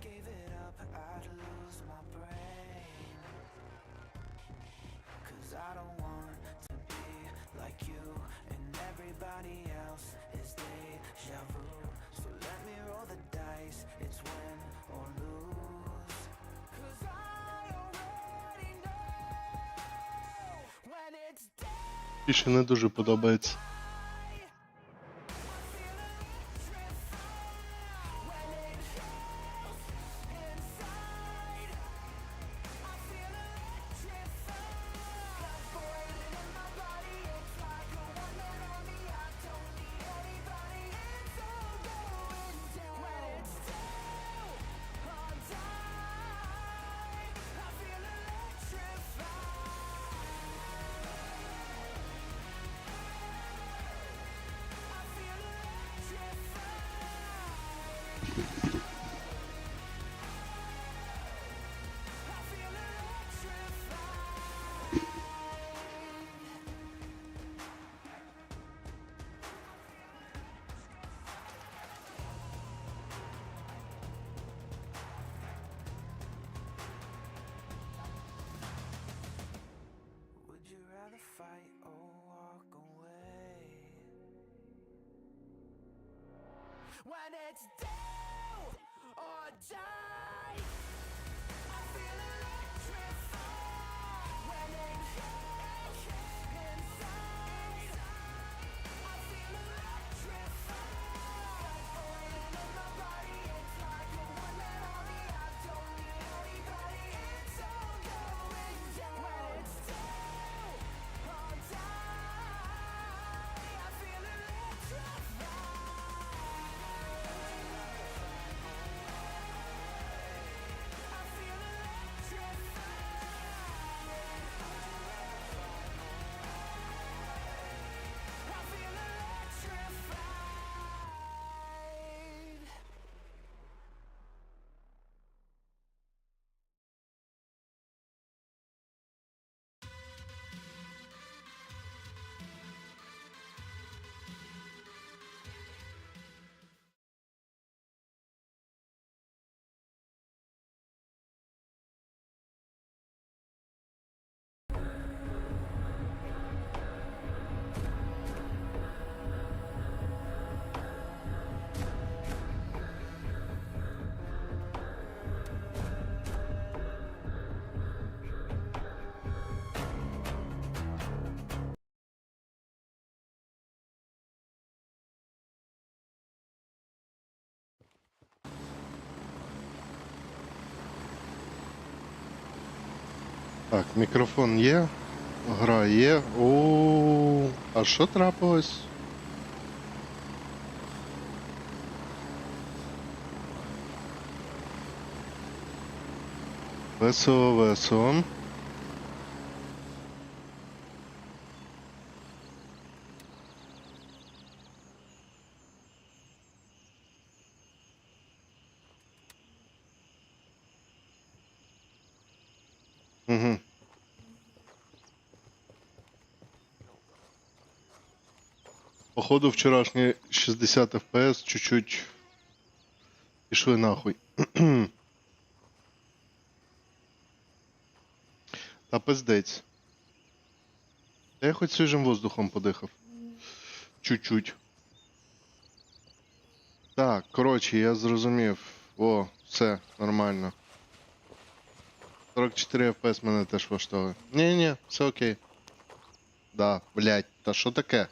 gave it up, I'd lose my brain. Cause I don't want to be like you and everybody else is deja vu. So let me roll the dice, it's win or lose. Cause I already know when it's Більше не дуже подобається. It's do or die, I feel electrified. When it Так, мікрофон є, гра є. О, а що трапилось? Весело, весело. Угу. Походу вчорашні 60 FPS чуть-чуть пішли нахуй. Та пиздець. Та я хоч свіжим воздухом подихав. Чуть-чуть. Так, коротше, я зрозумів. О, все, нормально. 44 FPS мене теж влаштовує. Ні-ні, все окей. Да, блять, та що таке?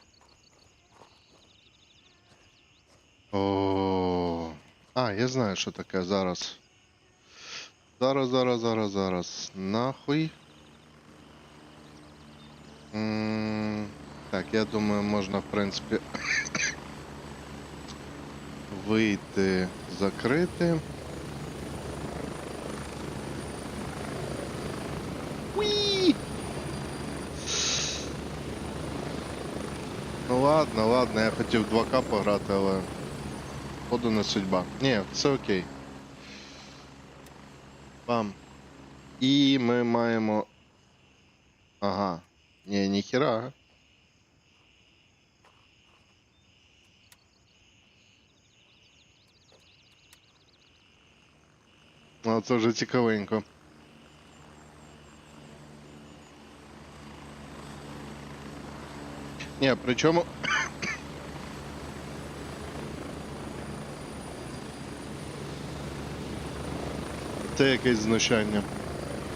О. А, я знаю, що таке зараз. Зараз, зараз, зараз, зараз. Нахуй. М, Так, я думаю, можна, в принципі, вийти, закрити. Ну ладно, ладно, я хотів 2К пограти, але. Походу не судьба. Ні, все окей. Бам. І ми маємо. Ага. Ні, ніхіра. Ну, це вже цікавенько. Ні, причому. Це якесь знущання.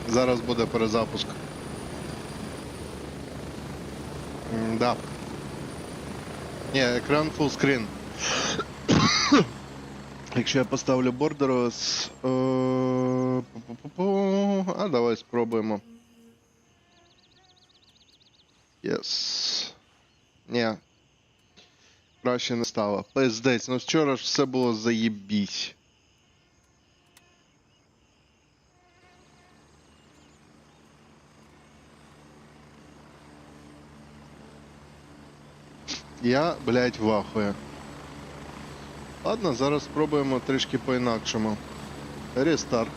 Зараз буде перезапуск. Да. Ні, екран фулскрін. Якщо я поставлю Borderless... е, А давай спробуємо. Yes. Ні. Краще не стало. Пиздець, ну вчора ж все було заєбісь. Я, блядь, в ахуї. Ладно, зараз спробуємо трішки по-інакшому. Рестарт.